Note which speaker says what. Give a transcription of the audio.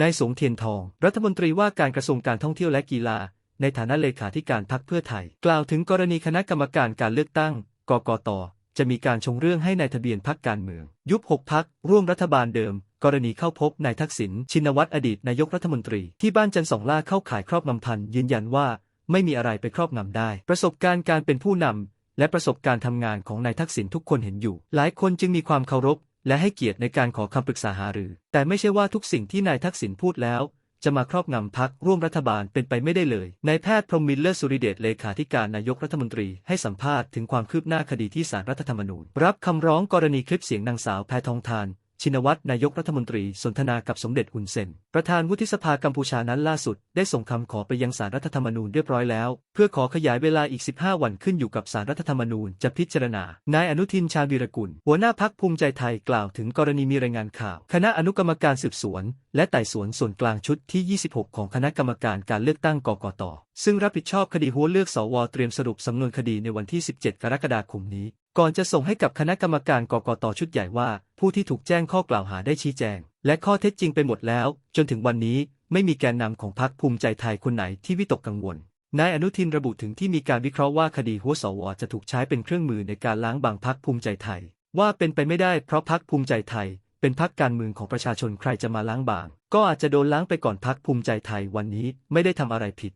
Speaker 1: นายสงเทียนทอง รัฐมนตรีว่าการกระทรวงการท่องเที่ยวและกีฬา ในฐานะเลขาธิการพรรคเพื่อไทย กล่าวถึงกรณีคณะกรรมการการเลือกตั้ง กกต จะมีการชงเรื่องให้ในายทะเบียนพรรคการเมือง ยุบหกพักร่วมรัฐบาลเดิม กรณีเข้าพบนายทักษิณชินวัตรอดีตนายกรัฐมนตรี ที่บ้านจันสองล่าเข้าขายครอบงำพันยืนยันว่า ไม่มีอะไรไปครอบงำได้ ประสบการณ์การเป็นผู้นำและประสบการณ์ทำงานของนายทักษิณทุกคนเห็นอยู่ หลายคนจึงมีความเคารพ และให้เกียรติในการขอคำปรึกษาหารือ แต่ไม่ใช่ว่าทุกสิ่งที่นายทักษิณพูดแล้ว จะมาครอบงำพักร่วมรัฐบาลเป็นไปไม่ได้เลย นายแพทย์พรหมมิลเลอร์สุริเดชเลขาธิการนายกรัฐมนตรีให้สัมภาษณ์ถึงความคืบหน้าคดีที่ศาลรัฐธรรมนูญ รับคำร้องกรณีคลิปเสียงนางสาวแพทองทาน ชินวัตรนายกรัฐมนตรีสนทนากับสมเด็จฮุนเซน ประธานวุฒิสภากัมพูชานั้นล่าสุด ได้ส่งคำขอไปยังศาลรัฐธรรมนูญเรียบร้อยแล้ว เพื่อขอขยายเวลาอีก 15 วันขึ้นอยู่กับศาลรัฐธรรมนูญจะพิจารณา นายอนุทินชาญวีรกุล หัวหน้าพักภูมิใจไทยกล่าวถึงกรณีมีรายงานข่าว คณะอนุกรรมการสืบสวน และไต่สวนส่วนกลางชุดที่ 26 ของคณะกรรมการการเลือกตั้งกกตซึ่งรับผิดชอบคดีหัวเลือกสวเตรียมสรุปสำนวนคดีในวันที่ 17 กรกฎาคมนี้ ก่อนจะส่งให้กับคณะกรรมการกกตชุดใหญ่ว่า ผู้ที่ถูกแจ้งข้อกล่าวหาได้ชี้แจง และข้อเท็จจริงไปหมดแล้ว จนถึงวันนี้ไม่มีแกนนำของพรรคภูมิใจไทยคนไหนที่วิตกกังวล นายอนุทินระบุถึงที่มีการวิเคราะห์ว่าคดีหัวสวจะถูกใช้เป็นเครื่องมือในการล้างบางพรรคภูมิใจไทย ว่าเป็นไปไม่ได้เพราะพรรคภูมิใจไทย เป็นพรรคการเมืองของประชาชนใครจะมาล้างบาง ก็อาจจะโดนล้างไปก่อนพรรคภูมิใจไทยวันนี้ไม่ได้ทำอะไรผิด